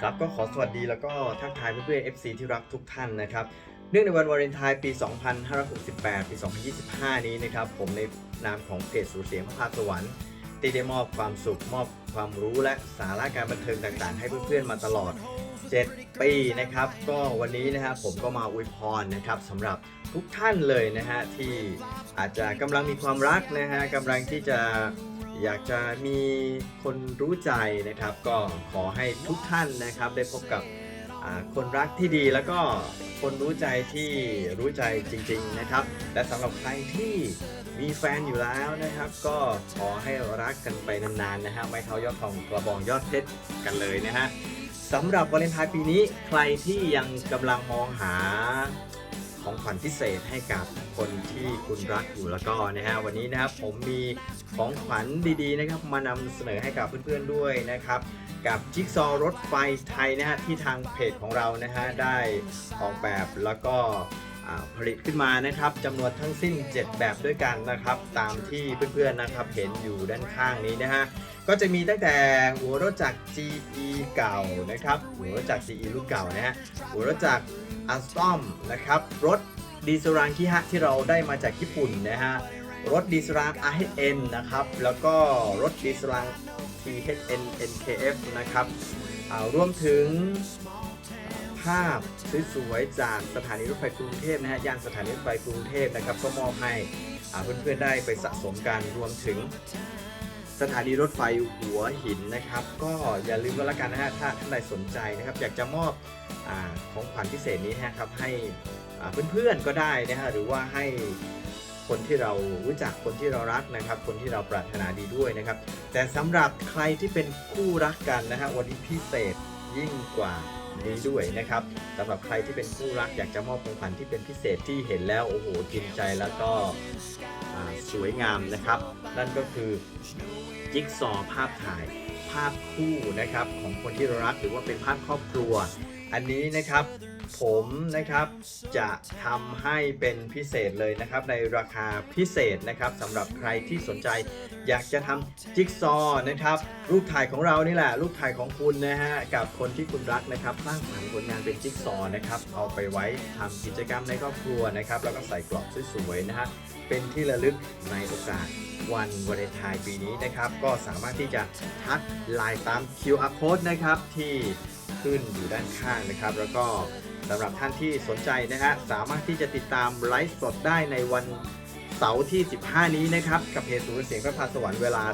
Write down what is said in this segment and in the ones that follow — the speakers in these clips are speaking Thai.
ครับก็ขอสวัสดีแล้วก็ทักทายเพื่อนๆ FC ที่รักทุกท่านนะครับ เนื่องในวันวาเลนไทน์ปี 2568 ปี 2025 นี้นะครับ ผมในนามของเพจสู่เสียงพระพาสวรรค์ที่ได้มอบความสุขมอบความรู้และสาระการบันเทิงต่างๆ ให้เพื่อนๆมาตลอด 7 ปีนะครับ ก็วันนี้นะครับผมก็มาอวยพรนะครับสำหรับทุกท่านเลยนะฮะที่อาจจะกำลังมีความรักนะฮะกำลังที่จะ อยากจะมีคนรู้ใจนะครับ ก็ขอให้ทุกท่านนะครับ ได้พบกับคนรักที่ดีแล้วก็คนรู้ใจที่รู้ใจจริง ๆนะครับ และสำหรับใครที่มีแฟนอยู่แล้วนะครับ ก็ขอให้รักกันไปนานๆนะฮะไม่เท่ายอดทองกระบองยอดเพชรกันเลยนะฮะสำหรับวาเลนไทน์ปีนี้ใครที่ยังกำลังมองหา ของขวัญพิเศษให้กับคนที่คุณรักอยู่แล้วก็นะฮะวันนี้นะครับผมมีของขวัญดีๆนะครับมานำเสนอให้กับเพื่อนๆด้วยนะครับกับจิ๊กซอว์รถไฟไทยนะฮะที่ทางเพจของเรานะฮะได้ออกแบบแล้วก็ ผลิตขึ้นมานะครับจำนวนทั้งสิ้น 7 แบบด้วยกันนะครับ ตามที่เพื่อนๆนะครับเห็นอยู่ด้านข้างนี้นะฮะก็จะมีตั้งแต่หัวรถจักร GE เก่านะครับ หัวรถจักร GE รุ่นเก่านะฮะหัวรถจักร a s t o m นะครับรถดีเซลรังคิฮะที่เราได้มาจากญี่ปุ่นนะฮะรถดีเซลรัง RHN นะครับแล้วก็รถดีเซลรัง THN NKF นะครับรวมถึง ภาพสวยๆจากสถานีรถไฟกรุงเทพนะฮะย่านสถานีรถไฟกรุงเทพนะครับก็มอบให้เพื่อนๆได้ไปสะสมกันรวมถึงสถานีรถไฟหัวหินนะครับ ก็อย่าลืมก็แล้วกันนะฮะถ้าท่านใดสนใจนะครับ อยากจะมอบอของขวัญพิเศษนี้นะครับให้เพื่อนๆก็ได้นะฮะหรือว่าให้คนที่เรารู้จักคนที่เรารักนะครับ คนที่เราปรารถนาดีด้วยนะครับ แต่สำหรับใครที่เป็นคู่รักกันนะฮะวันนี้พิเศษยิ่งกว่า นี้ด้วยนะครับสำหรับใครที่เป็นคู่รักอยากจะมอบของขวัญที่เป็นพิเศษที่เห็นแล้วโอ้โหกินใจแล้วก็สวยงามนะครับ นั่นก็คือจิ๊กซอว์ภาพถ่ายภาพคู่นะครับของคนที่รักหรือว่าเป็นภาพครอบครัว อันนี้นะครับ ผมนะครับจะทำให้เป็นพิเศษเลยนะครับ ในราคาพิเศษนะครับสำหรับใครที่สนใจ อยากจะทำจิ๊กซอว์นะครับ รูปถ่ายของเรานี่แหละ รูปถ่ายของคุณนะฮะกับคนที่คุณรักนะครับสร้างสรรค์ผลงานเป็นจิ๊กซอว์นะครับเอาไปไว้ทำกิจกรรมในครอบครัวนะครับ แล้วก็ใส่กรอบสวยๆนะฮะเป็นที่ระลึกในโอกาสวันวาเลนไทน์ปีนี้นะครับ ก็สามารถที่จะทักไลน์ตาม QR code นะครับที่ ขึ้นอยู่ด้านข้างนะครับ แล้วก็สำหรับท่านที่สนใจนะฮะสามารถที่จะติดตามไลฟ์สดได้ในวันเสาร์ที่ 15 นี้นะครับ กับเพจศูนย์เสียงพระพาสวรรค์เวลา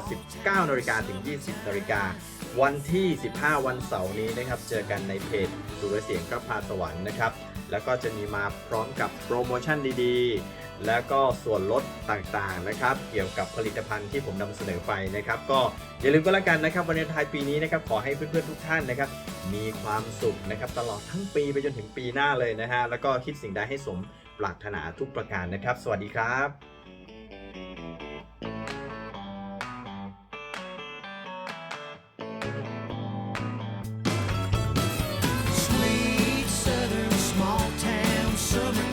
19นาฬิกาถึง 20นาฬิกาวันที่ 15 วันเสาร์นี้นะครับ เจอกันในเพจศูนย์เสียงพระพาสวรรค์นะครับ แล้วก็จะมีมาพร้อมกับโปรโมชั่นดีๆ และก็ส่วนลดต่างๆนะครับ เกี่ยวกับผลิตภัณฑ์ที่ผมนำเสนอไปนะครับ ก็อย่าลืมก็แล้วกันนะครับวันเลนไทายปีนี้นะครับขอให้เพื่อนๆทุกท่านนะครับ มีความสุขนะครับตลอดทั้งปีไปจนถึงปีหน้าเลยนะฮะแล้วก็คิดสิ่งใดให้สมปรารถนาทุกประการนะครับ สวัสดีครับ summer.